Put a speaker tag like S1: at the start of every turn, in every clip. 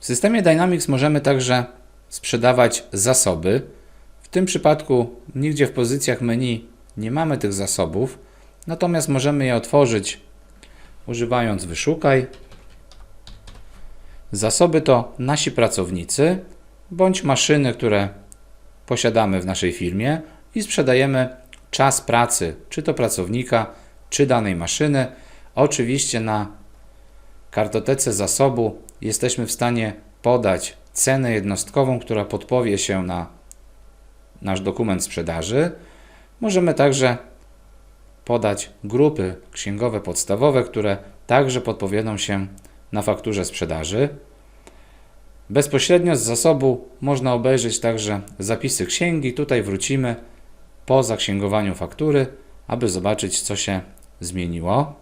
S1: W systemie Dynamics możemy także sprzedawać zasoby. W tym przypadku nigdzie w pozycjach menu nie mamy tych zasobów, natomiast możemy je otworzyć używając wyszukaj. Zasoby to nasi pracownicy bądź maszyny, które posiadamy w naszej firmie i sprzedajemy czas pracy, czy to pracownika, czy danej maszyny. Oczywiście na kartotece zasobu jesteśmy w stanie podać cenę jednostkową, która podpowie się na nasz dokument sprzedaży. Możemy także podać grupy księgowe podstawowe, które także podpowiedzą się na fakturze sprzedaży. Bezpośrednio z zasobu można obejrzeć także zapisy księgi. Tutaj wrócimy po zaksięgowaniu faktury, aby zobaczyć, co się zmieniło.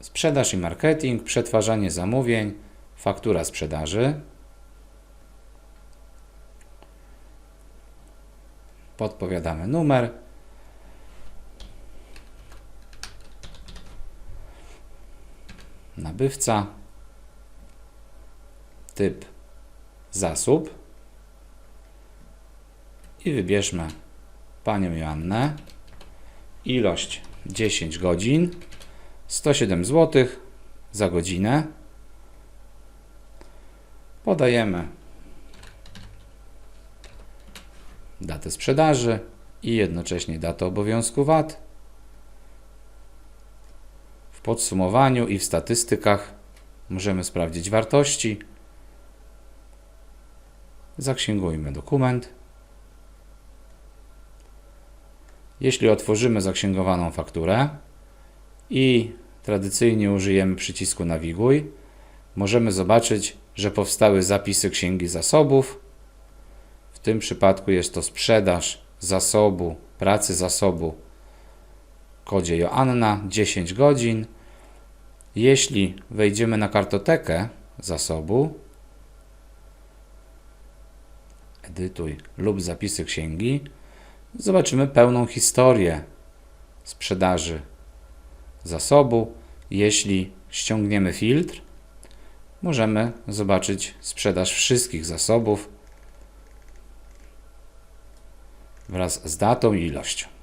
S1: Sprzedaż i marketing, przetwarzanie zamówień, faktura sprzedaży. Podpowiadamy numer. Nabywca. Typ zasób. I wybierzmy panią Joannę. Ilość 10 godzin. 107 zł za godzinę. Podajemy datę sprzedaży i jednocześnie datę obowiązku VAT. W podsumowaniu i w statystykach możemy sprawdzić wartości. Zaksięgujmy dokument. Jeśli otworzymy zaksięgowaną fakturę i tradycyjnie użyjemy przycisku Nawiguj, możemy zobaczyć, że powstały zapisy księgi zasobów. W tym przypadku jest to sprzedaż zasobu, pracy zasobu kodzie Joanna 10 godzin. Jeśli wejdziemy na kartotekę zasobu, edytuj lub zapisy księgi, zobaczymy pełną historię sprzedaży zasobu. Jeśli ściągniemy filtr, możemy zobaczyć sprzedaż wszystkich zasobów wraz z datą i ilością.